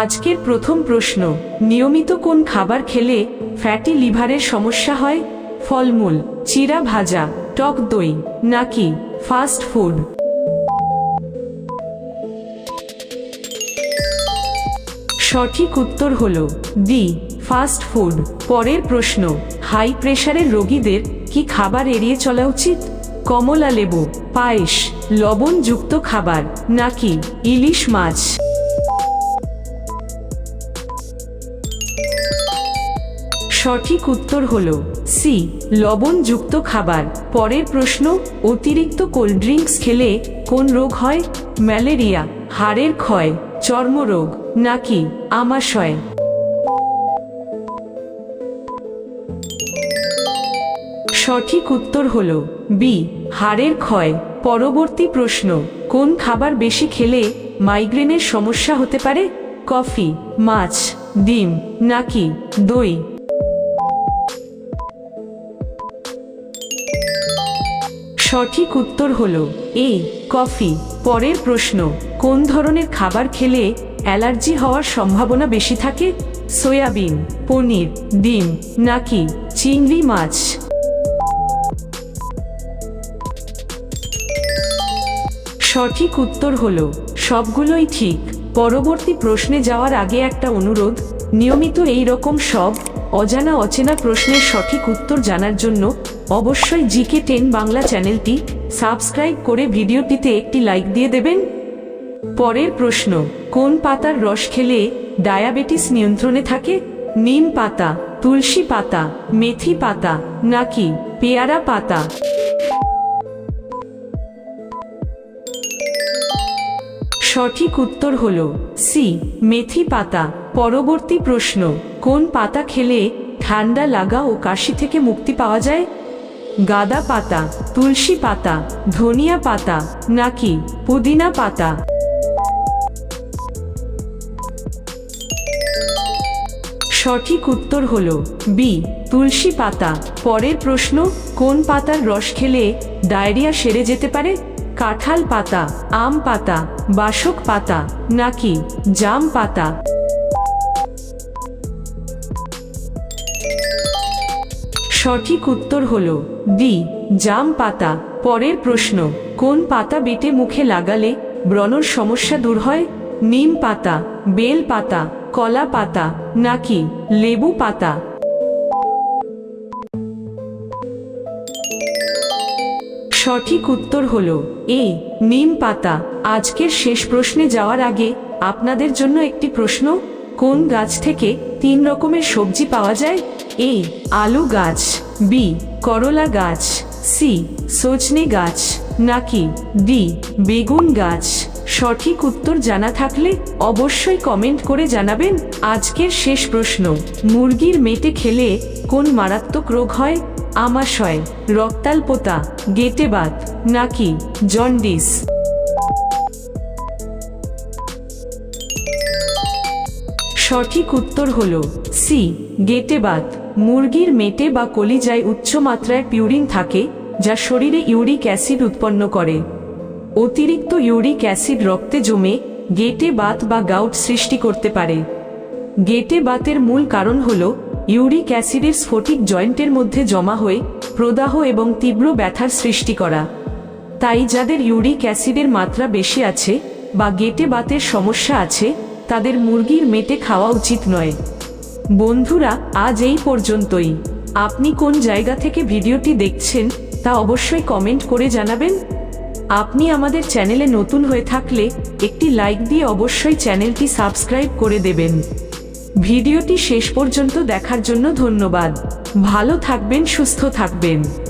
আজকের প্রথম প্রশ্ন, নিয়মিত কোন খাবার খেলে ফ্যাটি লিভারের সমস্যা হয়? ফলমূল, চিরা ভাজা, টক দই, নাকি ফাস্ট ফুড সঠিক উত্তর হল ডি ফাস্ট ফুড পরের প্রশ্ন হাই প্রেশারের রোগীদের কি খাবার এড়িয়ে চলা উচিত? কমলা লেবু, পায়েস, লবণযুক্ত খাবার, নাকি ইলিশ মাছ? সঠিক উত্তর হল সি, লবণযুক্ত খাবার। পরের প্রশ্ন, অতিরিক্ত কোল্ড ড্রিঙ্কস খেলে কোন রোগ হয়? ম্যালেরিয়া, হাড়ের ক্ষয়, চর্মরোগ, নাকি আমাশয়? সঠিক উত্তর হল বি, হাড়ের ক্ষয়। পরবর্তী প্রশ্ন, কোন খাবার বেশি খেলে মাইগ্রেনের সমস্যা হতে পারে? কফি, মাছ, ডিম, নাকি দই? সঠিক উত্তর হল এ, কফি। পরের প্রশ্ন, কোন ধরনের খাবার খেলে অ্যালার্জি হওয়ার সম্ভাবনা বেশি থাকে? সয়াবিন, পনির, ডিম, নাকি চিংড়ি মাছ? সঠিক উত্তর হল সবগুলোই ঠিক। পরবর্তী প্রশ্নে যাওয়ার আগে একটা অনুরোধ, নিয়মিত এই রকম সব অজানা অচেনা প্রশ্নের সঠিক উত্তর জানার জন্য অবশ্যই জিকে টেন বাংলা চ্যানেলটি সাবস্ক্রাইব করে ভিডিওটিতে একটি লাইক দিয়ে দেবেন। পরের প্রশ্ন, কোন পাতার রস খেলে ডায়াবেটিস নিয়ন্ত্রণে থাকে? নিম পাতা, তুলসী পাতা, মেথি পাতা, নাকি পেয়ারা পাতা? সঠিক উত্তর হল সি, মেথি পাতা। পরবর্তী প্রশ্ন, কোন পাতা খেলে ঠান্ডা লাগা ও কাশি থেকে মুক্তি পাওয়া যায়? গাদা পাতা, তুলসী পাতা, ধনিয়া পাতা, নাকি পুদিনা পাতা? সঠিক উত্তর হল বি তুলসী পাতা। পরের প্রশ্ন, কোন পাতার রস খেলে ডায়রিয়া সেরে যেতে পারে? কাঁঠাল পাতা, আম পাতা, বাসক পাতা, নাকি জাম পাতা? সঠিক উত্তর হল ডি জাম পাতা। পরের প্রশ্ন, কোন পাতা বেটে মুখে লাগালে ব্রণর সমস্যা দূর হয়? নিম পাতা, বেল পাতা, কলা পাতা, নাকি লেবু পাতা? সঠিক উত্তর হল এ নিম পাতা। আজকের শেষ প্রশ্নে যাওয়ার আগে আপনাদের জন্য একটি প্রশ্ন। কোন গাছ থেকে তিন রকমের সবজি পাওয়া যায়? এ, আলু গাছ, বি, করলা গাছ, সি, সজনে গাছ, নাকি ডি, বেগুন গাছ? সঠিক উত্তর জানা থাকলে অবশ্যই কমেন্ট করে জানাবেন। আজকের শেষ প্রশ্ন, মুরগির মেটে খেলে কোন মারাত্মক রোগ হয়? আমাশয়, রক্তাল্পতা, গেটেবাত, নাকি জন্ডিস? সঠিক উত্তর হল সি গেটেবাত মুরগির মেটে বা কলিজায় উচ্চ মাত্রায় পিউরিন থাকে, যা শরীরে ইউরিক অ্যাসিড উৎপন্ন করে। অতিরিক্ত ইউরিক অ্যাসিড রক্তে জমে গেটে বাত বা গাউট সৃষ্টি করতে পারে। গেটে বাতের মূল কারণ হল ইউরিক অ্যাসিডের স্ফটিক জয়েন্টের মধ্যে জমা হয়ে প্রদাহ এবং তীব্র ব্যথার সৃষ্টি করা। তাই যাদের ইউরিক অ্যাসিডের মাত্রা বেশি আছে বা গেটে বাতের সমস্যা আছে তাদের মুরগির মেটে খাওয়া উচিত নয়। বন্ধুরা, আজ এই পর্যন্তই। আপনি কোন জায়গা থেকে ভিডিওটি দেখছেন, তা অবশ্যই কমেন্ট করে জানাবেন। আপনি আমাদের চ্যানেলে নতুন হয়ে থাকলে, একটি লাইক দিয়ে অবশ্যই চ্যানেলটি সাবস্ক্রাইব করে দেবেন। ভিডিওটি শেষ পর্যন্ত দেখার জন্য ধন্যবাদ। ভালো থাকবেন, সুস্থ থাকবেন।